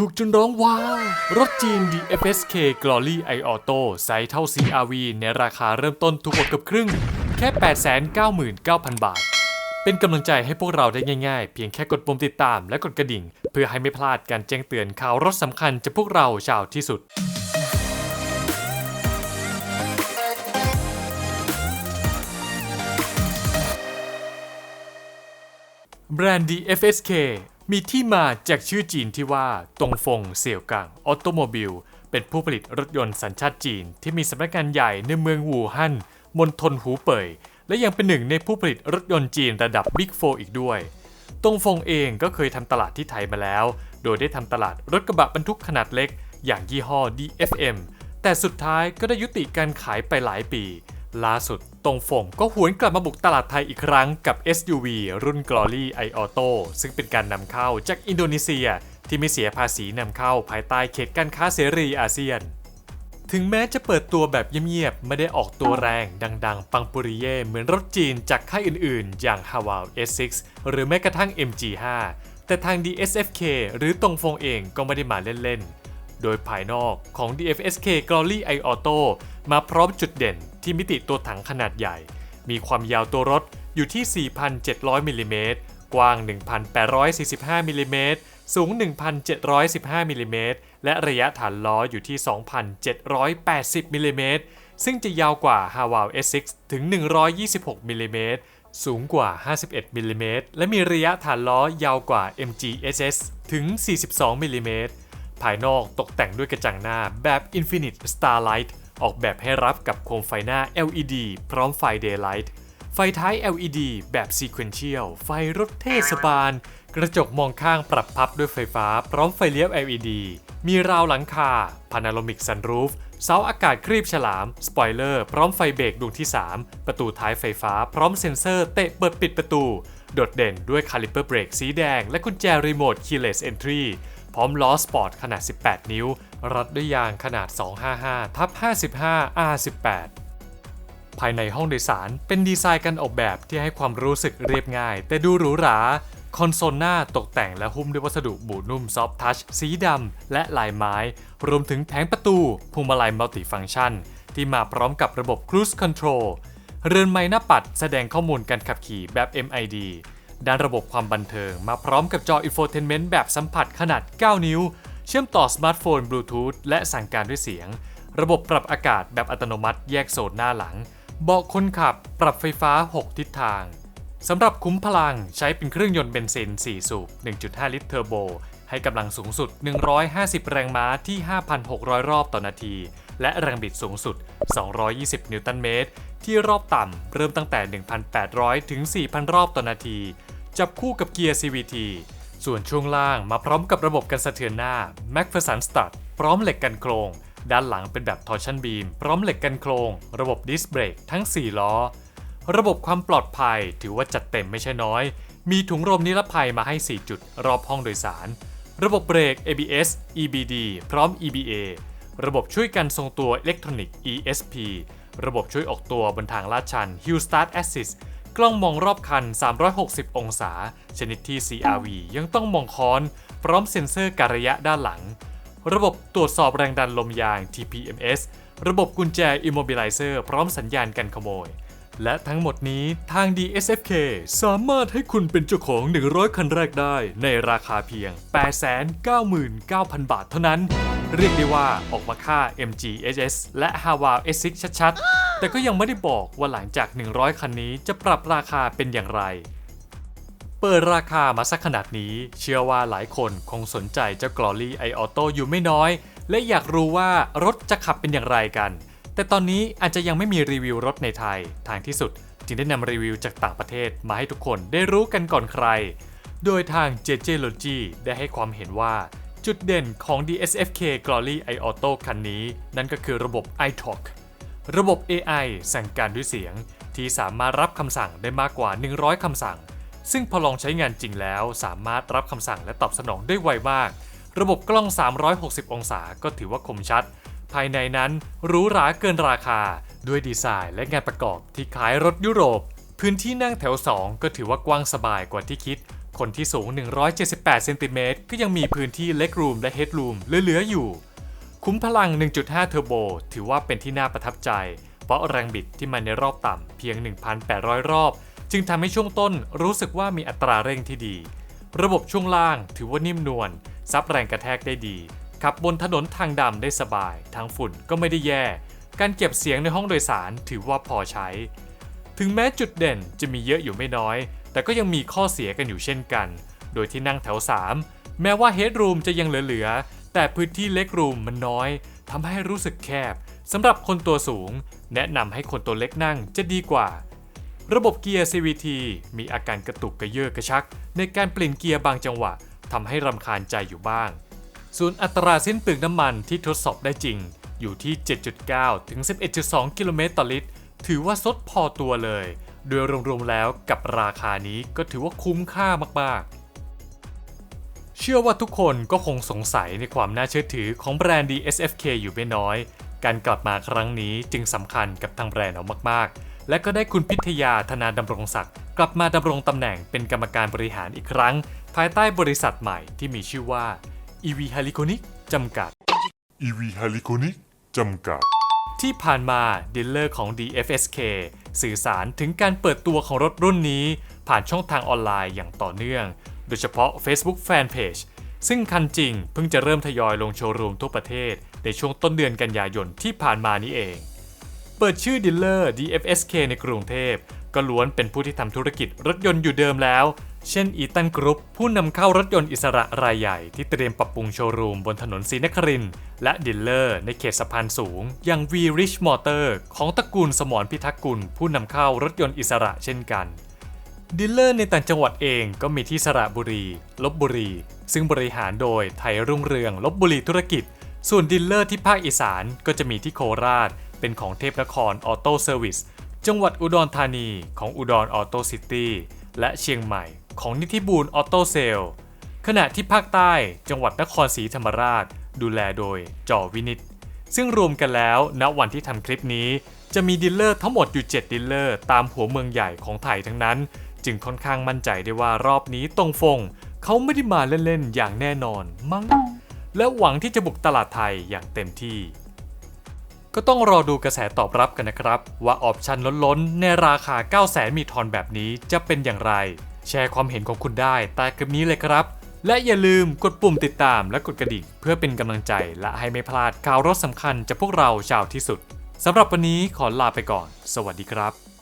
ถูกจนร้องว้าวรถจีน DFSK Glory i Auto ไซส์เท่า CRV ในราคาเริ่มต้นถูกกว่าเกับครึ่ง แค่ 899,000 บาท เป็นกำลังใจให้พวกเราได้ง่ายๆ เพียงแค่กดปุ่มติดตามและกดกระดิ่ง เพื่อให้ไม่พลาดการแจ้งเตือนข่าวรถสำคัญจากพวกเราชาวที่สุดแบรนด์ DFSK มีที่มาจากชื่อจีนที่ว่าตงฟงเสี่ยวกังออโตโมบิลเป็นผู้ผลิตรถยนต์สัญชาติจีน ที่มีสำนักงานใหญ่ในเมืองวู่ฮั่นมณฑลหูเป่ย และยังเป็นหนึ่งในผู้ผลิตรถยนต์จีนระดับ Big 4อีกด้วยตงฟงเองก็เคยทำตลาดที่ไทยมาแล้ว โดยได้ทำตลาดรถกระบะบรรทุกขนาดเล็ก อย่างยี่ห้อ DFM แต่สุดท้ายก็ได้ยุติการขายไปหลายปี ล่าสุดตงฟงก็หวนกลับมาบุกตลาดไทยอีกครั้งกับ SUV รุ่น Glory i Auto ซึ่งเป็นการนำเข้าจากอินโดนีเซีย ที่ไม่เสียภาษีนำเข้าภายใต้เขตการค้าเสรีอาเซียน ถึงแม้จะเปิดตัวแบบเงียบๆ ไม่ได้ออกตัวแรงดังๆ ปังปุริเย่เหมือนรถจีนจากค่ายอื่นๆ อย่าง h a w a l S6 หรือแม้กระทั่ง MG5 แต่ทาง DSFK หรือตงฟงเองก็ไม่ได้มาเล่นๆ โดยภายนอกของ DFSK Glory i Auto มาพร้อมจุดเด่น ที่มิติตัวถังขนาดใหญ่ มีความยาวตัวรถอยู่ที่ 4,700มิลลิเมตรกว้าง 1,845มิลลิเมตรสูง 1,715มิลลิเมตรและระยะฐานล้ออยู่ที่ 2,780มิลลิเมตรซึ่งจะยาวกว่า h a w a l S6 ถึง 126มิลลิเมตรสูงกว่า 51มิลลิเมตรและมีระยะฐานล้อยาวกว่า MG SS ถึง 42มิลลิเมตรภายนอกตกแต่งด้วยกระจังหน้าแบบ Infinite Starlight ออกแบบให้รับกับโคมไฟหน้า LED พร้อมไฟ Daylight ไฟท้าย LED แบบ Sequential ไฟรถเทศบาล กระจกมองข้างปรับพับด้วยไฟฟ้า พร้อมไฟเลี้ยว LED มีราวหลังคา Panoramic Sunroof เสาอากาศครีบฉลาม สปอยเลอร์ พร้อมไฟเบรกดวงที่ 3 ประตูท้ายไฟฟ้า พร้อมเซ็นเซอร์เตะเปิดปิดประตู โดดเด่นด้วยคาลิเปอร์เบรกสีแดง และกุญแจรีโมท Keyless Entry พร้อมล้อสปอร์ตขนาด 18 นิ้ว รัดด้วยยางขนาด 255ทับ55 R18 ภายในห้องโดยสารเป็นดีไซน์การออกแบบที่ให้ความรู้สึกเรียบง่าย แต่ดูหรูหรา คอนโซลหน้าตกแต่งและหุ้มด้วยวัสดุบูนุ่มซอฟทัชสีดำและลายไม้ รวมถึงแผงประตูพวงมาลัยมัลติฟังก์ชัน ที่มาพร้อมกับระบบ Cruise Control เรือนไม้หน้าปัดแสดงข้อมูลการขับขี่แบบ MID ด้านระบบความบันเทิงมาพร้อมกับจอ Infotainment แบบสัมผัสขนาด 9 นิ้ว เชื่อมต่อสมาร์ทโฟนบลูทูธและสั่งการด้วยเสียง ระบบปรับอากาศแบบอัตโนมัติแยกโซนหน้าหลัง เบาะคนขับปรับไฟฟ้า 6 ทิศทางสำหรับคุ้มพลังใช้เป็นเครื่องยนต์เบนซิน 4 สูบ 1.5 ลิตรเทอร์โบ ให้กำลังสูงสุด 150 แรงม้าที่ 5,600 รอบต่อนาที และแรงบิดสูงสุด 220 นิวตันเมตร ที่รอบต่ำเริ่มตั้งแต่ 1,800 ถึง 4,000 รอบต่อนาที จับคู่กับเกียร์ CVT ส่วนช่วงล่างมาพร้อมกับระบบกันสะเทือนหน้า MacPherson Stud พร้อมเหล็กกันโครง ด้านหลังเป็นแบบ Torsion Beam พร้อมเหล็กกันโครง ระบบดิสเบรกทั้ง 4 ล้อ ระบบความปลอดภัยถือว่าจัดเต็มไม่ใช่น้อย มีถุงลมนิรภัยมาให้ 4 จุด รอบห้องโดยสาร ระบบเบรก ABS EBD พร้อม EBA ระบบช่วยกันทรงตัวอิเล็กทรอนิกส์ ESP ระบบช่วยออกตัวบนทางลาดชัน Hill Start Assist กล้องมองรอบคัน 360 องศา ชนิดที่ CRV ยังต้องมองค้อน พร้อมเซ็นเซอร์การระยะด้านหลัง ระบบตรวจสอบแรงดันลมยาง TPMS ระบบกุญแจ Immobilizer พร้อมสัญญาณกันขโมย และทั้งหมดนี้ทาง DSFK สามารถให้คุณเป็นเจ้าของ 100 คันแรกได้ในราคาเพียง 899,000 บาทเท่านั้น เรียกได้ว่าออกมาค่า MG HS และ h a w a S6 ชัดๆ แต่ก็ยังไม่ได้บอกว่าหลังจาก 100 คันนี้จะปรับราคาเป็นอย่างไร เปิดราคามาสักขนาดนี้ เชื่อว่าหลายคนคงสนใจเจ้า Glory i Auto อยู่ไม่น้อย และอยากรู้ว่ารถจะขับเป็นอย่างไรกัน แต่ตอนนี้อาจจะยังไม่มีรีวิวรถในไทย ทางที่สุดจึงได้นำรีวิวจากต่างประเทศมาให้ทุกคนได้รู้กันก่อนใคร โดยทาง JJ Logi ได้ให้ความเห็นว่า จุดเด่นของ DSFK Glory i Auto คันนี้ นั่นก็คือระบบ iTalk ระบบ AI สั่งการด้วยเสียง ที่สามารถรับคำสั่งได้มากกว่า 100 คำสั่ง ซึ่งพอลองใช้งานจริงแล้ว สามารถรับคำสั่งและตอบสนองได้ไวมาก ระบบกล้อง 360 องศาก็ถือว่าคมชัด ภายในนั้นหรูหราเกินราคา ด้วยดีไซน์และงานประกอบที่คล้ายรถยุโรป พื้นที่นั่งแถว 2 ก็ถือว่ากว้างสบายกว่าที่คิด คนที่สูง 178เซนติเมตรก็ยังมีพื้นที่เล็กรูมและเฮดรูมเหลือๆอยู่ คุ้มพลัง 1.5 เทอร์โบ ถือว่าเป็นที่น่าประทับใจ เพราะแรงบิดที่มันในรอบต่ำเพียง 1,800 รอบ จึงทำให้ช่วงต้นรู้สึกว่ามีอัตราเร่งที่ดี ระบบช่วงล่างถือว่านิ่มนวลซับแรงกระแทกได้ดี ขับบนถนนทางดำได้สบาย ทางฝุ่นก็ไม่ได้แย่ การเก็บเสียงในห้องโดยสารถือว่าพอใช้ ถึงแม้จุดเด่นจะมีเยอะอยู่ไม่น้อย แต่ก็ยังมีข้อเสียกันอยู่เช่นกัน โดยที่นั่งแถว 3 แม้ว่าเฮดรูมจะยังเหลือๆ แต่พื้นที่เล็กรูมมันน้อยทำให้รู้สึกแคบสำหรับคนตัวสูง แนะนำให้คนตัวเล็กนั่งจะดีกว่า ระบบเกียร์ CVT มีอาการกระตุกกระเยอะกระชัก ในการเปลี่ยนเกียร์บางจังหวะทำให้รำคาญใจอยู่บ้าง ส่วนอัตราสิ้นเปลืองน้ำมันที่ทดสอบได้จริง อยู่ที่ 7.9 ถึง 11.2 กิโลเมตรต่อลิตร ถือว่าซดพอตัวเลย โดยรวมๆแล้วกับราคานี้ก็ถือว่าคุ้มค่ามากๆเชื่อว่าทุกคนก็คงสงสัยในความน่าเชื่อถือของแบรนด์ DSFK อยู่ไม่น้อย การกลับมาครั้งนี้จึงสำคัญกับทางแบรนด์เอามากๆ และก็ได้คุณพิทยาธนาดำรงศักดิ์กลับมาดำรงตำแหน่งเป็นกรรมการบริหารอีกครั้ง ภายใต้บริษัทใหม่ที่มีชื่อว่า EV h a l i c o n i c จำกัด EV h a l i c o n i c จำกัด ที่ผ่านมาดีลเลอร์ของ DFSK สื่อสารถึงการเปิดตัวของรถรุ่นนี้ ผ่านช่องทางออนไลน์อย่างต่อเนื่อง โดยเฉพาะ Facebook Fanpage ซึ่งคันจริงเพิ่งจะเริ่มทยอยลงโชว์รูมทั่วประเทศ ในช่วงต้นเดือนกันยายนที่ผ่านมานี้เอง เปิดชื่อดีลเลอร์ DFSK ในกรุงเทพ ก็ล้วนเป็นผู้ที่ทำธุรกิจรถยนต์อยู่เดิมแล้ว เช่นอีตันกรุ๊ปผู้นำเข้ารถยนต์อิสระรายใหญ่ที่เตรียมปรับปรุงโชว์รูมบนถนนศรีนครินทร์และดีลเลอร์ในเขตสะพานสูง อย่าง V Rich Motor ของตระกูลสมรพิทักษ์กุล ผู้นำเข้ารถยนต์อิสระเช่นกันดีลเลอร์ในต่างจังหวัดเองก็มีที่สระบุรี ลบบุรี ซึ่งบริหารโดยไทยรุ่งเรือง ลบบุรีธุรกิจ ส่วนดีลเลอร์ที่ภาคอีสานก็จะมีที่โคราช เป็นของเทพนครออโต้เซอร์วิสจังหวัดอุดรธานีของอุดรออโต้ซิตี้และเชียงใหม่ ของนิธิบูลออโต้เซลขณะที่ภาคใต้จังหวัดนครศรีธรรมราช ดูแลโดยจอวินิตซึ่งรวมกันแล้วณวันที่ทำคลิปนี้ จะมีดีลเลอร์ทั้งหมดอยู่ 7 ดีลเลอร์ ตามหัวเมืองใหญ่ของไทยทั้งนั้น จึงค่อนข้างมั่นใจได้ว่ารอบนี้ตรงฟง เขาไม่ได้มาเล่น ๆ อย่างแน่นอนมั้งและหวังที่จะบุกตลาดไทยอย่างเต็มที่ ก็ต้องรอดูกระแสตอบรับกันนะครับ ว่าออปชันล้นๆ ในราคา 9 0 0 0 0 0มีทอนแบบนี้จะเป็นอย่างไร แชร์ความเห็นของคุณได้ใต้คลิปนี้เลยครับ และอย่าลืมกดปุ่มติดตามและกดกระดิ่งเพื่อเป็นกำลังใจ และให้ไม่พลาดข่าวรถสำคัญจากพวกเราชาวที่สุดสำหรับวันนี้ขอลาไปก่อน สวัสดีครับ